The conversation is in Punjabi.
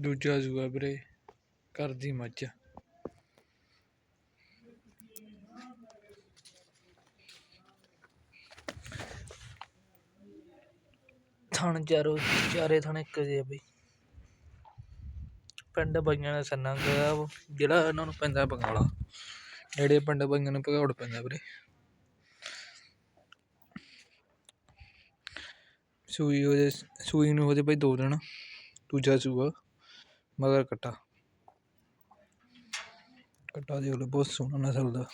ਦੂਜਾ ਸੂਆ ਵੀਰੇ, ਘਰ ਦੀ ਮੱਝ। ਥਣ ਚਾਰੋ, ਚਾਰੇ ਥਣ ਇੱਕ ਜਿਹੇ ਬਈ। ਪਿੰਡ ਬਾਈਆਂ ਦਾ ਸੰਨਾ ਗਿਆ ਜਿਹੜਾ ਇਹਨਾਂ ਨੂੰ ਪੈਂਦਾ ਬੰਗਾਲਾ। ਜਿਹੜੇ ਪਿੰਡ ਬਾਈਆਂ ਨੂੰ ਭਗੌੜ ਪੈਂਦਾ ਵੀਰੇ। ਸੂਈ ਉਹਦੇ, ਸੂਈ ਨੂੰ ਉਹਦੇ ਬਈ ਦੋ ਦਿਨ, ਦੂਜਾ ਸੂਆ ਮਗਰ ਕੱਟਾ। ਕੱਟਾ ਦੇਖ ਲਓ ਬਹੁਤ ਸੋਹਣਾ ਨਸਲ ਦਾ।